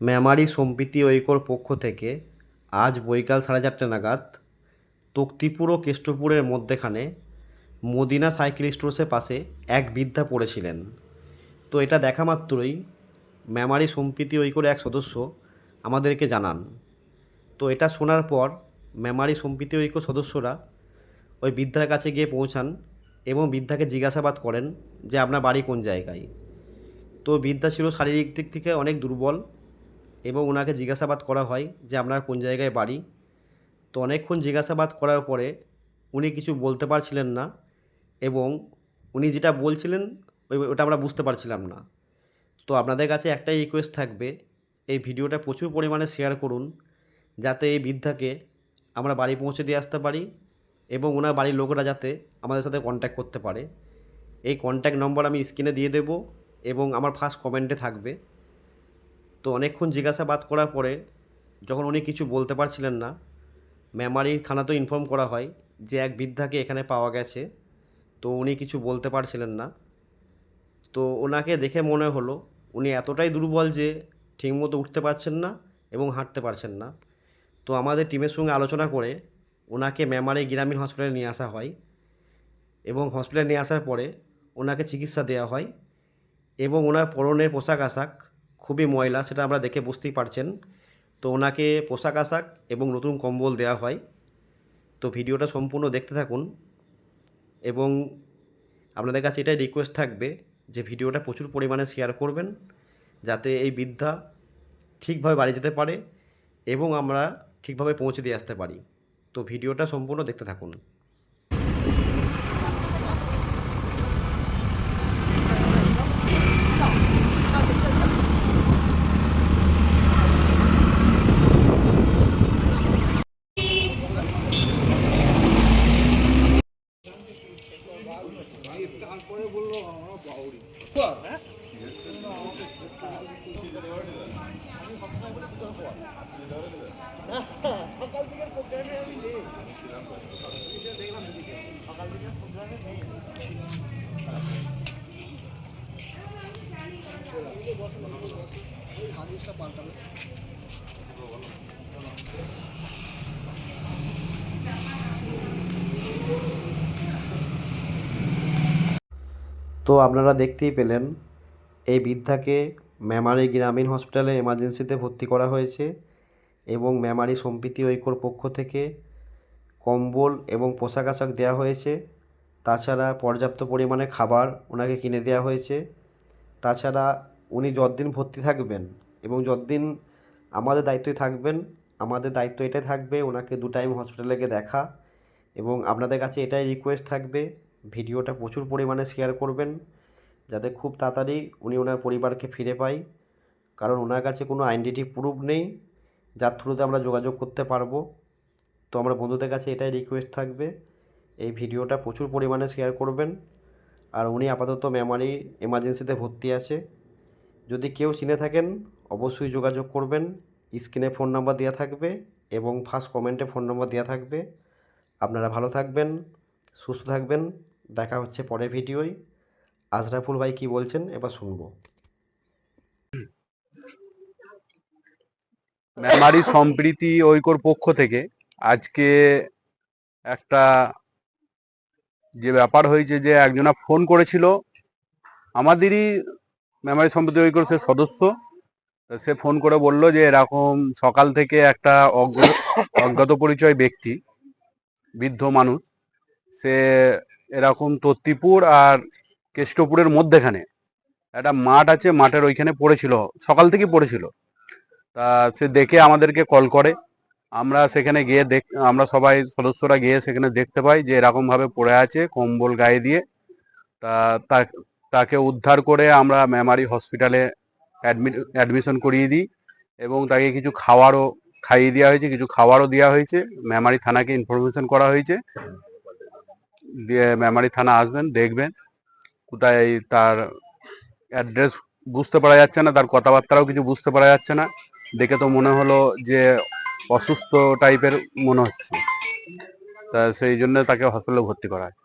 মেমারি সম্প্রীতি ঐক্যর পক্ষ থেকে আজ বৈকাল সাড়ে চারটে নাগাদ তক্তিপুর ও কেষ্টপুরের মধ্যেখানে মদিনা সাইকেল স্টোর্সের পাশে এক বৃদ্ধা পড়েছিলেন। তো এটা দেখা মাত্রই মেমারি সম্প্রীতি ঐক্যর এক সদস্য আমাদেরকে জানান। তো এটা শোনার পর মেমারি সম্প্রীতি ঐক্য সদস্যরা ওই বৃদ্ধার কাছে গিয়ে পৌঁছান এবং বৃদ্ধাকে জিজ্ঞাসাবাদ করেন যে, আপনার বাড়ি কোন জায়গায়? তো বৃদ্ধা ছিল শারীরিক দিক থেকে অনেক দুর্বল। এবং ওনাকে জিজ্ঞাসাবাদ করা হয় যে আপনার কোন জায়গায় বাড়ি। তো অনেকক্ষণ জিজ্ঞাসাবাদ করার পরে উনি কিছু বলতে পারছিলেন না এবং উনি যেটা বলছিলেন ওই ওটা আমরা বুঝতে পারছিলাম না। তো আপনাদের কাছে একটাই রিকোয়েস্ট থাকবে, এই ভিডিওটা প্রচুর পরিমাণে শেয়ার করুন যাতে এই বৃদ্ধাকে আমরা বাড়ি পৌঁছে দিয়ে আসতে পারি এবং ওনার বাড়ির লোকেরা যাতে আমাদের সাথে কন্ট্যাক্ট করতে পারে। এই কন্ট্যাক্ট নম্বর আমি স্ক্রিনে দিয়ে দেবো এবং আমার ফার্স্ট কমেন্টে থাকবে। তো অনেকক্ষণ জিজ্ঞাসাবাদ করার পরে যখন উনি কিছু বলতে পারছিলেন না মেমারি থানাতেও ইনফর্ম করা হয় যে এক বৃদ্ধাকে এখানে পাওয়া গেছে। তো উনি কিছু বলতে পারছিলেন না। তো ওনাকে দেখে মনে হলো উনি এতটাই দুর্বল যে ঠিকমতো উঠতে পারছেন না এবং হাঁটতে পারছেন না। তো আমাদের টিমের সঙ্গে আলোচনা করে ওনাকে মেমারি গ্রামীণ হসপিটালে নিয়ে আসা হয় এবং হসপিটালে নিয়ে আসার পরে ওনাকে চিকিৎসা দেওয়া হয় এবং ওনার পরনের পোশাক আশাক খুবই ময়লা, সেটা আমরা দেখে বুঝতেই পারছেন। তো ওনাকে পোশাক আশাক এবং নতুন কম্বল দেওয়া হয়। তো ভিডিওটা সম্পূর্ণ দেখতে থাকুন এবং আপনাদের কাছে এটাই রিকোয়েস্ট থাকবে যে ভিডিওটা প্রচুর পরিমাণে শেয়ার করবেন যাতে এই বৃদ্ধা ঠিকভাবে বাড়ি যেতে পারে এবং আমরা ঠিকভাবে পৌঁছে দিয়ে আসতে পারি। তো ভিডিওটা সম্পূর্ণ দেখতে থাকুন। তারপরে বলল আমরা বাউরি হ্যাঁ? সকাল দিকের প্রোগ্রামে আমি নেই। সকাল দিকের প্রোগ্রামে নেই। ওই হাদিসটা পাল্টাবে তো আপনারা দেখতেই পেলেন, এই বৃদ্ধাকে মেমারি গ্রামীণ হসপিটালে এমার্জেন্সিতে ভর্তি করা হয়েছে এবং মেমারি সম্প্রীতি ঐক্যর পক্ষ থেকে কম্বল এবং পোশাক আশাক দেওয়া হয়েছে। তাছাড়া পর্যাপ্ত পরিমাণে খাবার ওনাকে কিনে দেওয়া হয়েছে। তাছাড়া উনি যতদিন ভর্তি থাকবেন এবং যতদিন আমাদের দায়িত্বে থাকবেন, আমাদের দায়িত্ব এটাই থাকবে ওনাকে দু টাইম হসপিটালে গিয়ে দেখা এবং আপনাদের কাছে এটাই রিকোয়েস্ট থাকবে ভিডিওটা প্রচুর পরিমাণে শেয়ার করবেন, যাতে খুব তাড়াতাড়ি উনি ওনার পরিবারকে ফিরে পাই। কারণ ওনার কাছে কোনো আইডেন্টি প্রুফ নেই, যার থ্রুতে আমরা যোগাযোগ করতে পারব। তো আমরা বন্ধুদের কাছে এটাই রিকোয়েস্ট থাকবে, এই ভিডিওটা প্রচুর পরিমাণে শেয়ার করবেন। আর উনি আপাতত মেমারি এমার্জেন্সিতে ভর্তি আছে। যদি কেউ চিনে থাকেন, অবশ্যই যোগাযোগ করবেন। স্ক্রিনে ফোন নাম্বার দেওয়া থাকবে এবং ফার্স্ট কমেন্টে ফোন নাম্বার দেওয়া থাকবে। আপনারা ভালো থাকবেন, সুস্থ থাকবেন। দেখা হচ্ছে পরের ভিডিওয় আশরাফুল ভাই কী বলছেন এবার শুনব। মেমারি সম্প্রীতি ঐক্যর পক্ষ থেকে আজকে একটা যে ব্যাপার হয়েছে যে একজনা ফোন করেছিল, আমাদেরই মেমারি সম্প্রীতি ঐক্যর সে সদস্য, সে ফোন করে বলল যে এরকম সকাল থেকে একটা অজ্ঞ, অজ্ঞাত পরিচয় ব্যক্তি, বৃদ্ধ মানুষ, সে এরকম তত্তিপুর আর কেষ্টপুরের মধ্যেখানে। একটা মাঠ আছে, মাঠের ওইখানে পড়েছিল, সকাল থেকে পড়েছিল। তা সে দেখে আমাদেরকে কল করে। আমরা সেখানে গিয়ে দেখ, আমরা সবাই সদস্যরা গিয়ে সেখানে দেখতে পাই যে এরকমভাবে পড়ে আছে কম্বল গায়ে দিয়ে। তা তাকে উদ্ধার করে আমরা মেমারি হসপিটালে অ্যাডমিশন করিয়ে দিই এবং তাকে কিছু খাওয়ারও খাইয়ে দেওয়া হয়েছে, কিছু খাবারও দেওয়া হয়েছে। মেমারি থানাকে ইনফরমেশন করা হয়েছে। মেমারি থানা আসবেন, দেখবেন কোথায় তার অ্যাড্রেস বুঝতে পারা যাচ্ছে না, তার কথাবার্তাও কিছু বুঝতে পারা যাচ্ছে না। দেখে তো মনে হলো যে অসুস্থ টাইপের মনে হচ্ছে। তা সেই জন্য তাকে হসপিটালে ভর্তি করা হয়।